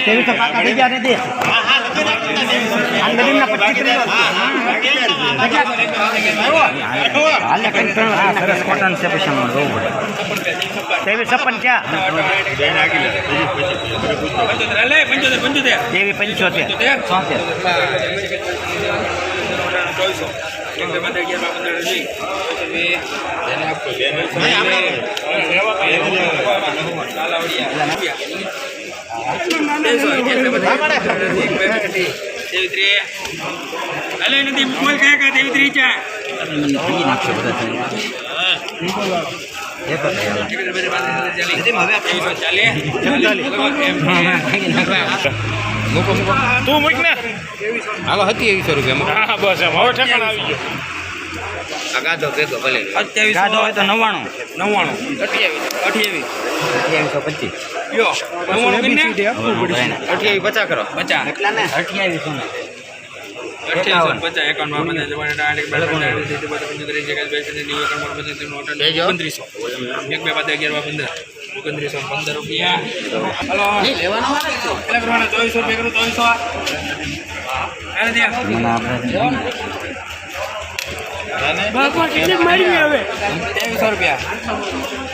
તેવી તો પાકા થઈ ગયા નથી નદીના પચીસ સરસ કોટન છે પછી આમાં જોવું પડે તેવી છપ્પન ક્યાં તેવી પંચોતેર છોતેર ભાંગી તું મૂક ને. હાલો હતી એવીસો રૂપિયા હા બસ એમ. હવે ઠેકાણ આવી ગયો. આ ગાધો ભેગો ભલે. ગાધો હોય તો નવ્વાણું. નવ્વાણું. અઠ્યાવીસ અઠ્યાવીસો પચીસ યો અઠ્યાવીસ પચાસ કરો પચાસ અઠ્યાવીસો પચાસ ઓગણત્રીસો એક બે પાંચ અગિયાર પંદર ઓગણત્રીસો પંદર રૂપિયા હલો ચોવીસો રૂપિયા કરું રૂપિયા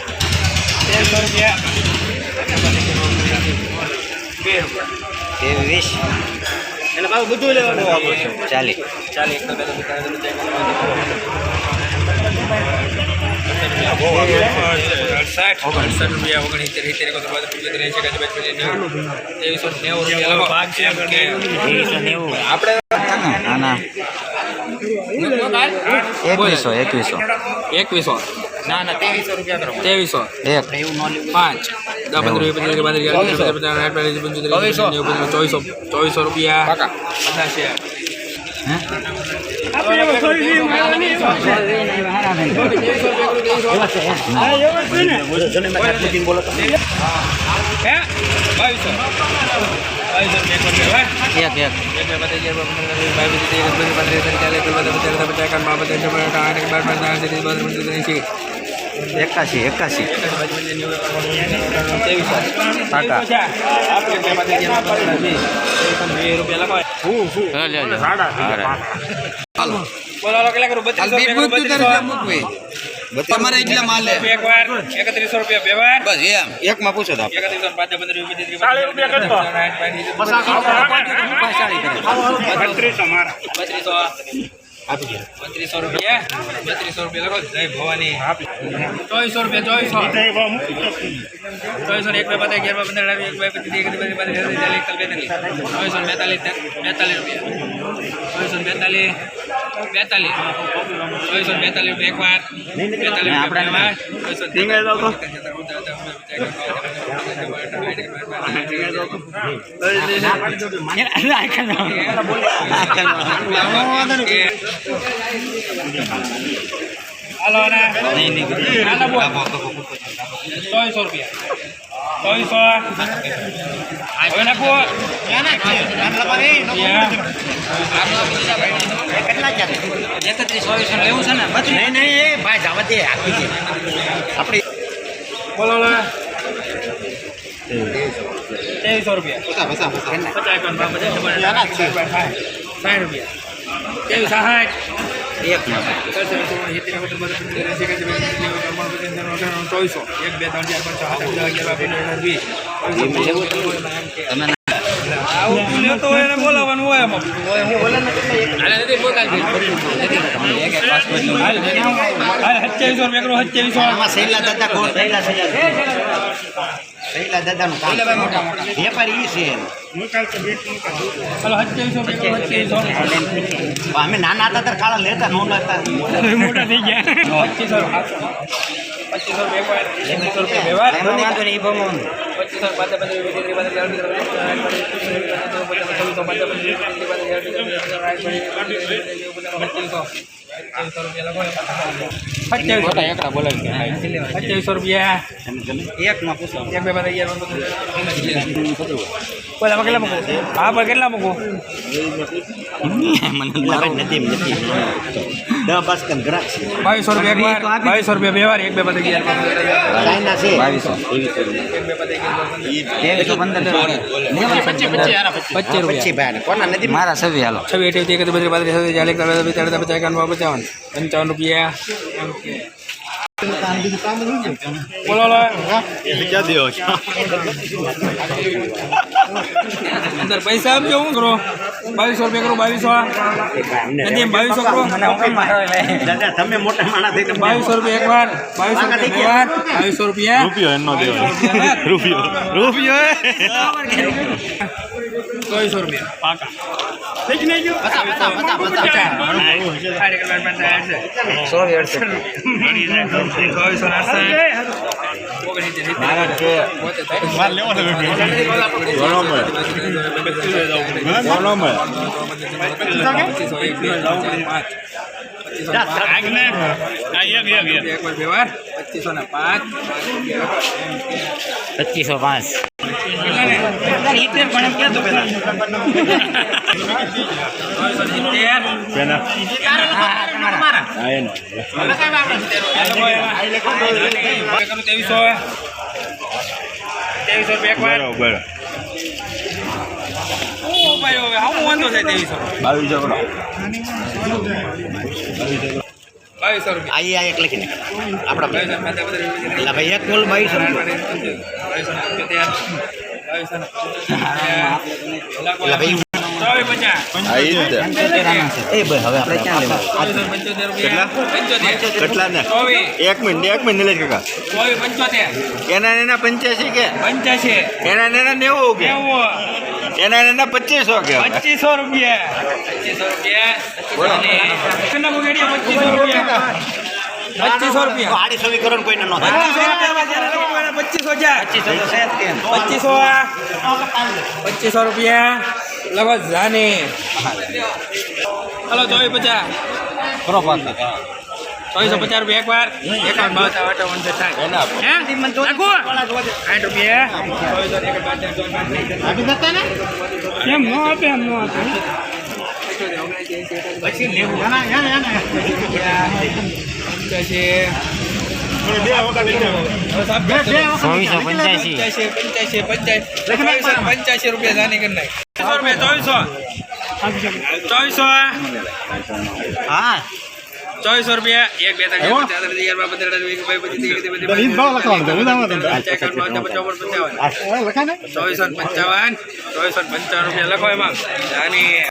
ત્રેવીસ એટલે પાછું બધું લેવાનું ચાલીસ ચાલી એક સાઠ અડસઠ રૂપિયા ઓગણીસ ત્રેવીસ નેવું રૂપિયા ભાગ છે નેવું આપણે એકવીસો એકવીસો એકવીસો ના ના ત્રેવીસો રૂપિયા કરો ત્રેવીસો એક પાંચ દસ પંદર વીસ પચીસ પાંત્રીસ ચાલીસ પચાસ પચાસ સાઠ પાંત્રીસ પંચોતેર ચોવીસો. નેવું પંદર ચોવીસો ચોવીસો રૂપિયા પાકા. પચાસ છે હે બાવીસો બાવીસો રૂપિયા એક એક રૂપિયા એક એક બે પતે અગિયાર બાર પંદર વીસ બાવીસ એકાશી એકાશી. પાકા. બત્રીસો બત્રીસો તમારે એટલા માલ. લે એક વાર એકત્રીસો રૂપિયા બે બસ એમ. એકમાં પૂછો તો એકત્રીસો પાંચ પંદર વીસ પચીસ ત્રીસ ચાલીસ રૂપિયા દે બત્રીસો રૂપિયા બત્રીસો રૂપિયા લખો જય ભવાની ચોવીસો રૂપિયા ચોવીસો ચોવીસો એક બે પતે અગિયાર બે પંદર અઢાર, એક બે પચીસ એક બે ચાલીસ, બેતાલીસ. ચોવીસો બેતાલીસ બેતાલીસ રૂપિયા ચોવીસો બેતાલીસ બેતાલીસ ચોવીસો બેતાલીસ રૂપિયા એક વાર બેતાલીસ રૂપિયા ચોવીસો ને હાલો ને ત્રણસો રૂપિયા. ચોવીસો હવે નાખો. એકત્રીસ લેવું છે ને? નહીં નહીં ભાઈ જવા દે આપી દે. આપણે બોલો લે ત્રેવીસો રૂપિયા. પચાસ પચાસ સાઠ સાઠ રૂપિયા. ત્રેવીસ સાઠ ચોવીસો એક બે ત્રણ ચાર પાંચ છ સાત અગિયાર બાર વીસ બોલાવવાનું હોય સત્યાવીસો રૂપિયા સત્યાવીસો શૈલા દાદાનું કામ વેપારી એ છે અમે નાના હતા ત્યારે કાળા લેતા નો લેતા મોટા થઈ ગયા. પચીસો પચીસો રૂપિયા. પચીસો. સત્યાવીસો રૂપિયા. એકમાં પૂછો એક બે બધા કેટલા મૂકું હા પણ કેટલા મૂકું બાવીસો રૂપિયા બાવીસો રૂપિયા બે વાર એક બે પતી ગયા પચીસ પચીસ મારા સભ્ય હાલો છવ્વીસ અઠ્યાવીસ એકત્રીસ બત્રીસ પાંત્રીસ છત્રીસ ચાલીસ બેતાલીસ પચાસ એકાવન પંચાવન પંચાવન રૂપિયા બોલો લો અંદર પૈસા આપજો હું કરો? બાવીસો રૂપિયા કરો બાવીસો નથી બાવીસો કરો? દાદા તમે મોટા માણસ બાવીસો રૂપિયા એક વાર બાવીસો રૂપિયા બાવીસો રૂપિયા. રૂપિયો એનો રૂપિયો રૂપિયો. ચોવીસો રૂપિયા પાકા ચોવીસો પચીસો ને પાંચ ત્રેવીસો ત્રેવીસો રૂપિયા ત્રેવીસો બાવીસો રૂપિયા. આઈ આ એક લખીને આપણા બાવીસો ને પાંચ બત્રીસ, એટલે ભાઈ એક બોલ બાવીસો રૂપિયા. એક મિનિટ એક મિનિટ નિલેશ કાકા એના એના પંચ્યાસી કે પંચ્યાસી એના એના નેવું કે એના એના પચીસો કે પચીસો રૂપિયા પચીસો રૂપિયા. પચીસો રૂપિયા ને કોઈને નો થાય પચીસો જ પચીસો પચીસો રૂપિયા. લગભગ જાને હલો ચોવીસ પચાસ. ચોવીસો પચાસ રૂપિયા એક વાર એકાવન થાય હે? નાખો સાઠ રૂપિયા. કેમ ન આપે એમ ન આપે? પછી લેવું ચોવીસો પંચ્યાસી પંચ્યાસી રૂપિયા જાની કરી નાખ ચોવીસો ચોવીસો હા ચોવીસો રૂપિયા એક બે ત્રણ ચોવીસો પંચાવન ચોવીસો પંચાવન રૂપિયા લખો એમાં. જાની.